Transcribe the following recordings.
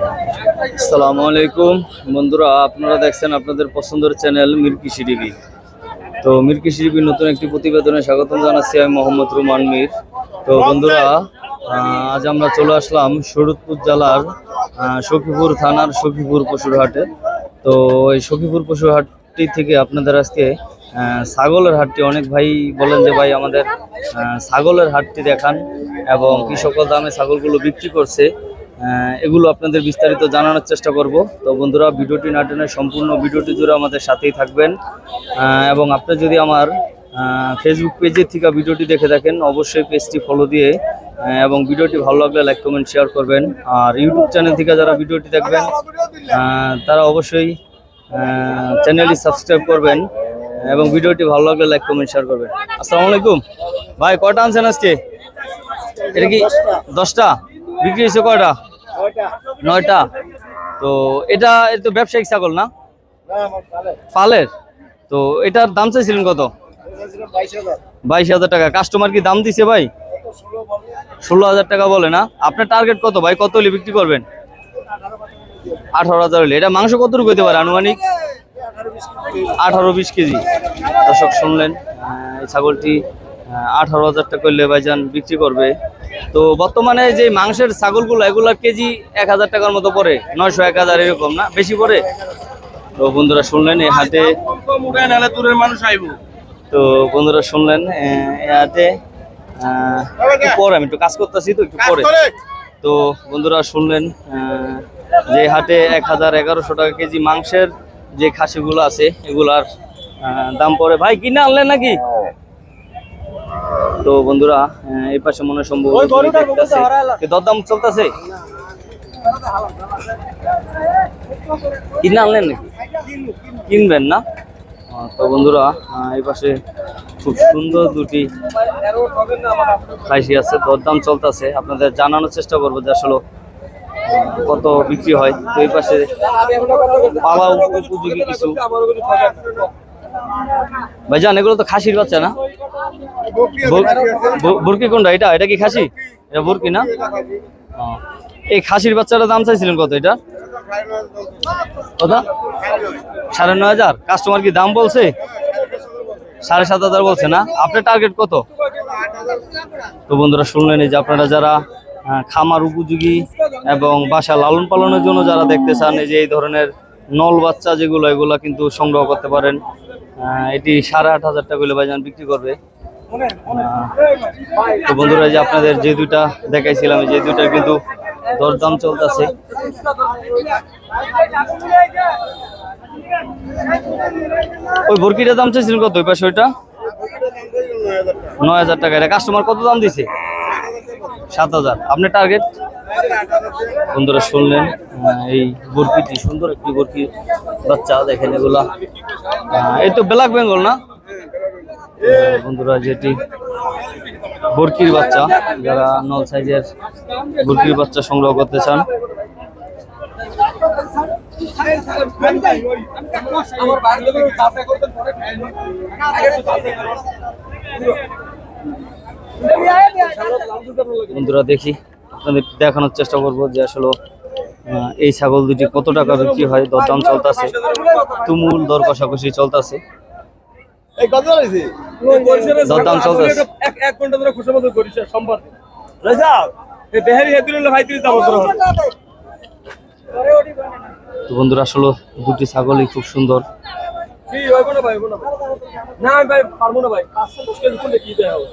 আসসালামু আলাইকুম। বন্ধুরা, আপনারা দেখছেন আপনাদের পছন্দের চ্যানেল মিরকিশি টিভি তো মিরকিশি টিভির নতুন একটি প্রতিবেদনে স্বাগতম জানাচ্ছি আমি মোহাম্মদ রুমান মির। তো বন্ধুরা আজ আমরা চলে আসলাম শরৎপুর জেলার সখীপুর থানার সখীপুর পশুর হাটে তো এই সখীপুর পশুর হাটটি থেকে আপনাদের আজকে ছাগলের হাটটি, অনেক ভাই বলেন যে ভাই আমাদের ছাগলের হাটটি দেখান এবং কি সকল দামে ছাগলগুলো বিক্রি করছে। এগুলো আপনাদের বিস্তারিত জানানোর চেষ্টা করব। তো বন্ধুরা, ভিডিওটি না টেনে সম্পূর্ণ ভিডিওটি জুড়ে আমাদের সাথেই থাকবেন। এবং আপনি যদি আমার ফেসবুক পেজের থেকে ভিডিওটি দেখে থাকেন, অবশ্যই পেজটি ফলো দিয়ে এবং ভিডিওটি ভালো লাগলে লাইক কমেন্ট শেয়ার করবেন। আর ইউটিউব চ্যানেল থেকে যারা ভিডিওটি দেখবেন তারা অবশ্যই চ্যানেলটি সাবস্ক্রাইব করবেন এবং ভিডিওটি ভালো লাগলে লাইক কমেন্ট শেয়ার করবেন। আসসালামু আলাইকুম। ভাই, কয়টা আনছেন আজকে? এটা কি দশটা? বিক্রি হয়েছে কয়টা? নয়টা। তো এটা তো ব্যবসায়িক ছাগল না? পালের। তো এটার দাম চাইছিলেন কত? বাইশ হাজার। টাকা। কাস্টমার কি দাম দিছে ভাই? ষোলো হাজার টাকা বলে না? আপনার টার্গেট কত ভাই? কত হলে বিক্রি করবেন? আঠারো হাজার হলে। এটা মাংস কতটুকু হতে পারে আনুমানিক? আঠারো বিশ কেজি। দর্শক শুনলেন এই ছাগলটি আঠারো হাজার টাকা করলে ভাইজান বিক্রি করবে। তো বর্তমানে যে মাংসের ছাগলগুলো এগুলোর কেজি এক হাজার টাকার মতো পড়ে। নয়শো এক হাজার এরকম না? বেশি পড়ে? তো বন্ধুরা শুনলেন এই হাটে মানুষ আইব তো বন্ধুরা শুনলেন এই হাটে একটু পরে আমি একটু কাজ করতেছি তো একটু পরে। তো বন্ধুরা শুনলেন আহ, যে হাটে এক হাজার এগারোশো টাকা কেজি মাংসের যে খাসিগুলো আছে এগুলার দাম পড়ে। ভাই কিনে আনলেন নাকি? তো বন্ধুরা এই পাশে মনে সম্ভব দরদাম চলতেছে? কিনে আনলেন নাকি? কিনবেন না? তো বন্ধুরা এই পাশে খুব সুন্দর দুটি খাসি আছে দরদাম চলতেছে। আপনাদের জানানোর চেষ্টা করব যে আসলে কত বিক্রি হয়। তো এই পাশে পালা উপযোগী কিছু। ভাইজান এগুলো তো খাসির বাচ্চা না? বুরকি কোনটা? এটা এটা কি খাসি? এটা বুরকি না? এই খাসির বাচ্চাটার দাম চাইছিলেন কত এটা? কত? সাড়ে নয় হাজার। কাস্টমার কি দাম বলছে? সাড়ে সাত হাজার বলছে না? আপনার টার্গেট কত? তো বন্ধুরা শুনলেন এই যে আপনারা যারা খামার উপযোগী এবং বাসা লালন পালনের জন্য যারা দেখতে চান, এই যে এই ধরনের নল বাচ্চা যেগুলো, এগুলো কিন্তু সংগ্রহ করতে পারেন। এটি সাড়ে আট হাজার টাকা ভাইজান বিক্রি করবে। তো বন্ধুরা যে আপনাদের যে দুইটা দেখাইছিলাম যে দুইটার কিন্তু দরদাম চলতেছে। ওই বরকিটার দাম চাইছিলেন কত? ওই পাশে ওইটা? নয় হাজার টাকা। এটা কাস্টমার কত দাম দিছে? সাত হাজার। আপনার টার্গেট বন্ধুরা, শুনলেন এই বরকিটি সুন্দর একটি বরকি বাচ্চা, দেখেন এগুলা। এই তো ব্ল্যাক বেঙ্গল না? বন্ধুরা, যেটি বরকির বাচ্চা, যারা নল সাইজের বরকির বাচ্চা সংগ্রহ করতে চান। বন্ধুরা, দেখি, আপনাদের দেখানোর চেষ্টা করব যে আসলে এই ছাগল দুটি কত টাকা বিক্রি হয়, দরদাম চলতেছে, তুমুল দর কষাকষি চলতেছে। দরদাম চলতেছে। এক এক ঘণ্টা ধরে খুশি মতো করিস সম্পর্ক এই বেহারি হেতুল ভাই তো বন্ধুরা আসলে দুটি ছাগলই খুব সুন্দর। কি না ভাই হইব ভাই। না পারব না ভাই। পাঁচশো দশ কেজি করলে কি দেয় হবে?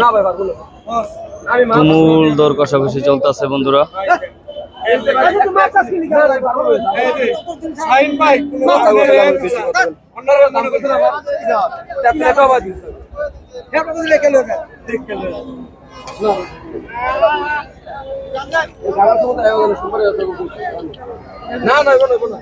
না ভাই পারব না। আমি তুমুল দর কষাকষি চলতেছে বন্ধুরা। না, না। না। না। এই ঢাকার সময় তো আয়া গেল, সোমবারে আসবে বলছি। না না এগো না, এগো না।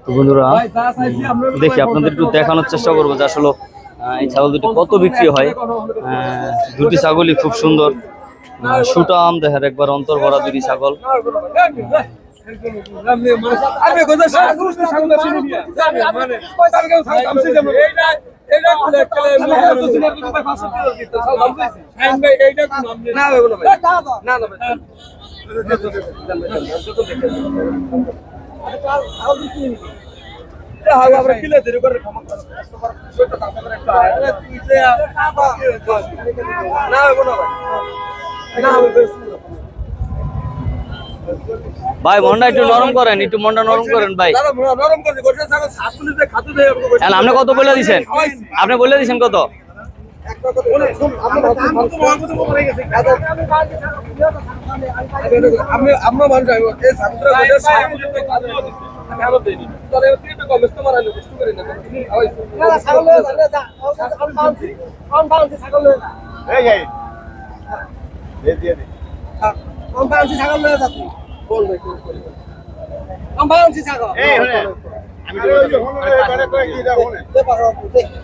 তো বন্ধুরা দেখি আপনাদের একটু দেখানোর চেষ্টা করব যে আসলে এই ছাগল দুটি কত বিক্রি হয় আহ, দুটি ছাগলই খুব সুন্দর সুটাম দেখার একবার অন্তর ভরা দুটি ছাগল না, ভাই। মানে মানে মনটা একটু নরম করেন একটু মনটা নরম করেন ভাই। আপনি কত বলে দিচ্ছেন আপনি বলে দিছেন কত? আমরা মানুষ আমি এই ছাত্র গোটা শাশুড়ি যে খাতে আমি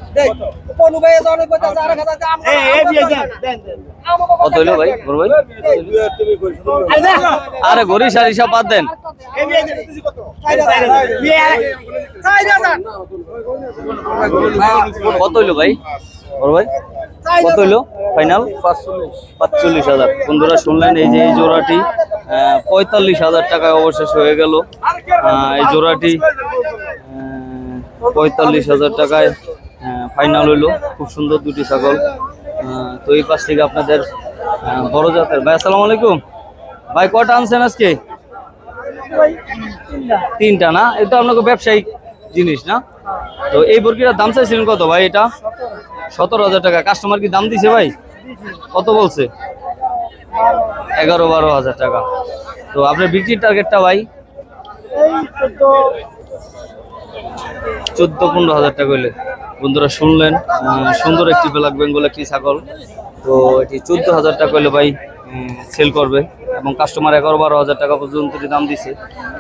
কত? হইল ভাই? আরে গরি সারিসা বাদ দেন। কত? কত হইল ভাই? বড় ভাই? কত হইল? ফাইনাল পাঁচচল্লিশ। হাজার। বন্ধুরা শুনলেন এই যে এই জোড়াটি পঁয়তাল্লিশ হাজার টাকায় অবশেষ হয়ে গেল। এই জোড়াটি পঁয়তাল্লিশ হাজার টাকায় ফাইনাল হইল। খুব সুন্দর দুটি ছাগল। তো এই পাশ থেকে আপনাদের বড় জাতের। ভাই, আসসালামু আলাইকুম। ভাই, কটা আনছেন আজকে? তিনটা না? এটা আপনাকে ব্যবসায়িক জিনিস না? তো এই বরকিটার দাম চাইছিলেন কত ভাই এটা? সতেরো হাজার টাকা। কাস্টমার কি দাম দিছে ভাই? কত বলছে? এগারো বারো হাজার টাকা। তো আপনার বিক্রির টার্গেটটা ভাই? চোদ্দ পনেরো হাজার টাকা হইলে। বন্ধুরা শুনলেন সুন্দর একটি ব্ল্যাক বেঙ্গল, একটি ছাগল। তো এটি চোদ্দ হাজার টাকা হইলে ভাই সেল করবে এবং কাস্টমার এগারো বারো হাজার টাকা পর্যন্ত দাম দিছে।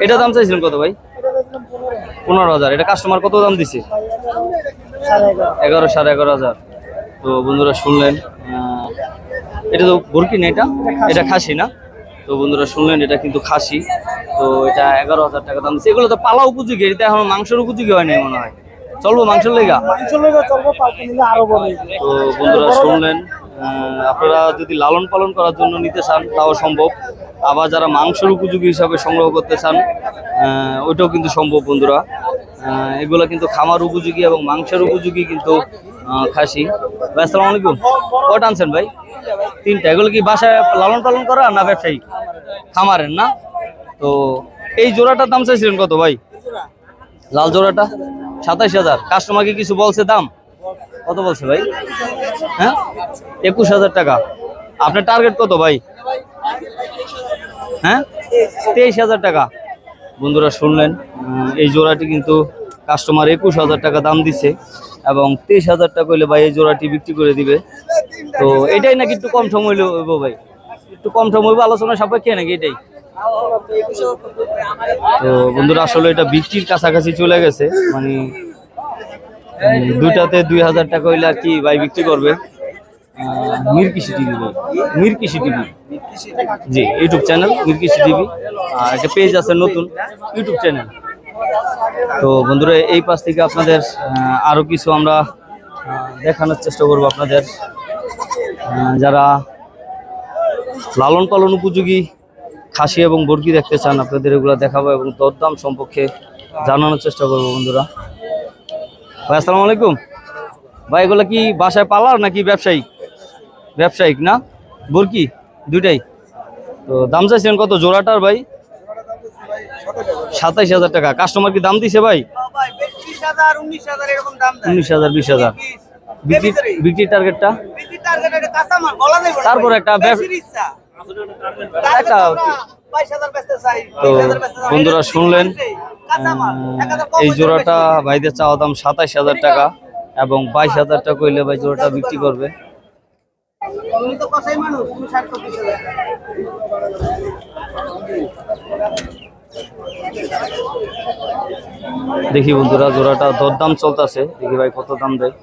এটা দাম চাইছিলেন কত ভাই? পনেরো হাজার। এটা কাস্টমার কত দাম দিছে? এগারো, সাড়ে এগারো হাজার। তো বন্ধুরা শুনলেন এটা তো বরকি না এটা? এটা খাসি না? তো বন্ধুরা শুনলেন, এটা কিন্তু খাসি। তো এটা এগারো হাজার টাকা দাম দিচ্ছে এগুলো তো পালা উপযোগী, এটা এখন মাংসের উপযোগী হয়নি মনে হয়। চলবো মাংসের লেগা? তো বন্ধুরা শুনলেন আপনারা যদি লালন পালন করার জন্য নিতে চান তাও সম্ভব। আবার যারা মাংসের উপযোগী হিসাবে সংগ্রহ করতে চান ওইটাও কিন্তু সম্ভব বন্ধুরা। এগুলো কিন্তু খামার উপযোগী এবং মাংসের উপযোগী কিন্তু খাসি। ভাই আসসালামু আলাইকুম। কটা আনছেন ভাই? তিনটা। এগুলো কি বাসায় লালন পালন করা না ব্যবসায়ী? খামারের না? তো এই জোড়াটার দাম চাইছিলেন কত ভাই? লাল জোড়াটা? সাতাইশ হাজার। কাস্টমারকে কিছু বলছে দাম? কত বলছে ভাই? হ্যাঁ? একুশ হাজার টাকা। আপনার টার্গেট কত ভাই? হ্যাঁ? তেইশ হাজার টাকা। বন্ধুরা শুনলেন এই জোড়াটি কিন্তু কাস্টমার একুশ হাজার টাকা দাম দিছে এবং তেইশ হাজার টাকা হইলে ভাই এই জোড়াটি বিক্রি করে দিবে। তো এটাই নাকি একটু কম সময় হইব ভাই? একটু কম সময় হইব, আলোচনা সাপেক্ষে নাকি এটাই? তো বন্ধুরা আসলে এটা বিক্রির কাছাকাছি চলে গেছে। মানে উম, দুইটাতে দুই হাজার টাকা হইলে আর কি ভাই বিক্রি করবে। আহ, মির কৃষি টিভি। ভাই মির টিভি। জি YouTube channel Mir Krishi TV. আর একটা পেজ আছে নতুন ইউটিউব চ্যানেল। তো বন্ধুরা এই পাশ থেকে আপনাদের আরও কিছু আমরা দেখানোর চেষ্টা করব আপনাদের। যারা লালন পালন উপযোগী খাসি এবং বর্গি দেখতে চান আপনাদের এগুলো দেখাবো এবং দরদাম সম্পর্কে জানানোর চেষ্টা করব বন্ধুরা। ভাই আসসালামু আলাইকুম। ভাই এগুলো কি বাসায় পালার নাকি ব্যবসায়িক? ব্যবসায়িক না? বরকি দুইটাই। তো দাম চাইছেন কত? জোড়াটার ভাই? সাতাইশ হাজার টাকা। কাস্টমার কি দাম দিছে ভাই? উনিশ হাজার বিশ হাজার। বিক্রি টার্গেটটা তারপর একটা তো বন্ধুরা শুনলেন এই জোড়াটা ভাইদের চাওয়া দাম সাতাইশ হাজার টাকা এবং বাইশ হাজার টাকা হইলে ভাই জোড়াটা বিক্রি করবে। দেখি বন্ধুরা জোড়াটা দরদাম চলতেছে। দেখি ভাই কত দাম দেয়।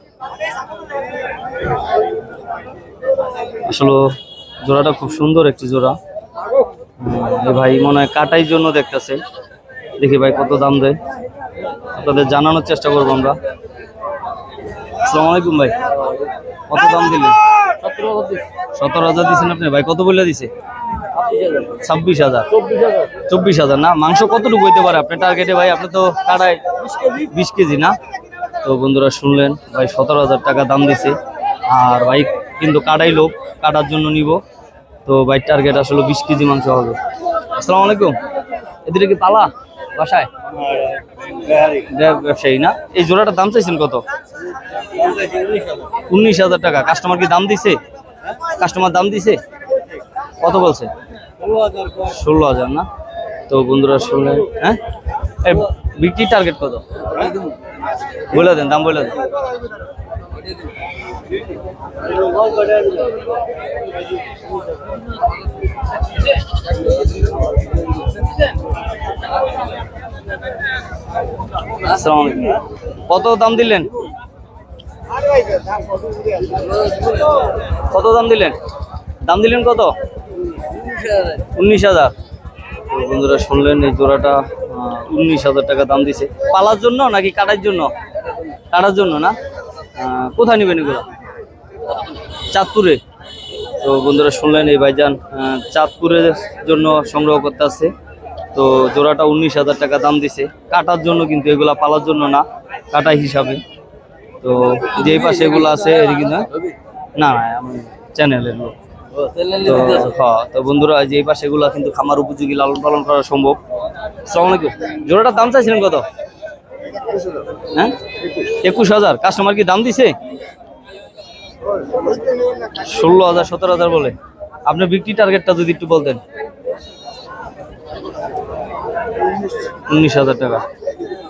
আসলে জোড়াটা খুব সুন্দর একটি জোড়া। ভাই মনে হয় কাটাই জন্য দেখতেছে। দেখি ভাই কত দাম দেয়। আপনাদের জানানোর চেষ্টা করব আমরা। আসসালামু আলাইকুম ভাই। কত দাম দিলেন? সতেরো হাজার দিচ্ছেন আপনি? ভাই কত বলে দিছে? ছাব্বিশ হাজার। চব্বিশ হাজার না? মাংস কতটুকু হইতে পারে? আপনার টার্গেটে ভাই, আপনি তো কাটায় বিশ কেজি না? তো বন্ধুরা শুনলেন, ভাই সতেরো হাজার টাকা দাম দিছে। আর ভাই কিন্তু কাটাই লোক, কাটার জন্য নিব। তো ভাই টার্গেট আসলে বিশ কেজি মাংস হবে। আসসালামু আলাইকুম। এদিকে কি পালা? বাসায়? ব্যবসায়ী না? এই জোড়াটার দাম চাইছেন কত? উনিশ হাজার টাকা। কাস্টমার কি দাম দিছে? কাস্টমার দাম দিছে? কত বলছে? ষোলো হাজার না? তো বন্ধুরা শুনলেন হ্যাঁ? বিক্রি টার্গেট কত? বলে দেন, দাম বলে দেন। কত দাম দিলেন? কত দাম দিলেন? দাম দিলেন কত? উনিশ হাজার। বন্ধুরা শুনলেন এই জোড়াটা উনিশ হাজার টাকা দাম দিছে। পালার জন্য নাকি কাটার জন্য? কাটার জন্য না? কোথায় নেবেন এগুলো? চাঁদপুরে। তো বন্ধুরা শুনলেন এই ভাইজান চাঁদপুরের জন্য সংগ্রহ করতে আসছে তো জোড়াটা উনিশ হাজার টাকা দাম দিছে। কাটার জন্য কিন্তু এগুলা পালার জন্য না কাটা হিসাবে। তো যেই পাশে এগুলো আছে না না চ্যানেলের লোক। তো হ্যাঁ তো বন্ধুরা যে এই পাশে এগুলা কিন্তু খামার উপযোগী লালন পালন করা সম্ভব। আসসালামু আলাইকুম। জোড়াটার দাম চাইছিলেন কত? হ্যাঁ? একুশ হাজার। কাস্টমার কি দাম দিছে? ষোলো হাজার, সতেরো হাজার বলে। আপনার বিক্রি টার্গেটটা যদি একটু বলতেন। উনিশ হাজার টাকা।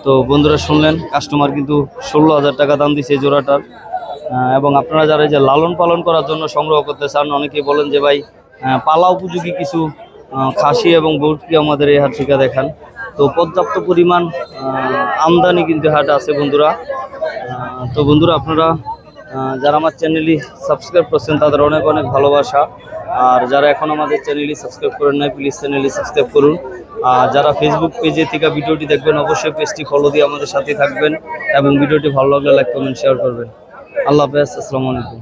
তো বন্ধুরা শুনলেন কাস্টমার কিন্তু ষোলো হাজার টাকা দাম দিছে জোড়াটার। এবং আপনারা যারা যে লালন পালন করার জন্য সংগ্রহ করতে চান, অনেকেই বলেন যে ভাই পালা উপযোগী কিছু খাসি এবং গরুটি আমাদের এই হাত থেকে দেখান। তো পর্যাপ্ত পরিমাণ আমদানি কিন্তু হাট আছে বন্ধুরা। তো বন্ধুরা আপনারা যারা আমার চ্যানেলই সাবস্ক্রাইব করছেন তাদের অনেক অনেক ভালোবাসা। আর যারা এখন আমাদের চ্যানেলই সাবস্ক্রাইব করেন নাই প্লিজ চ্যানেলই সাবস্ক্রাইব করুন। আর যারা ফেসবুক পেজে থেকে ভিডিওটি দেখবেন, অবশ্যই পেজটি ফলো দিয়ে আমাদের সাথে থাকবেন এবং ভিডিওটি ভালো লাগলে লাইক কমেন্ট শেয়ার করবেন। আল্লাহ হাফেজ, আসসালামু আলাইকুম।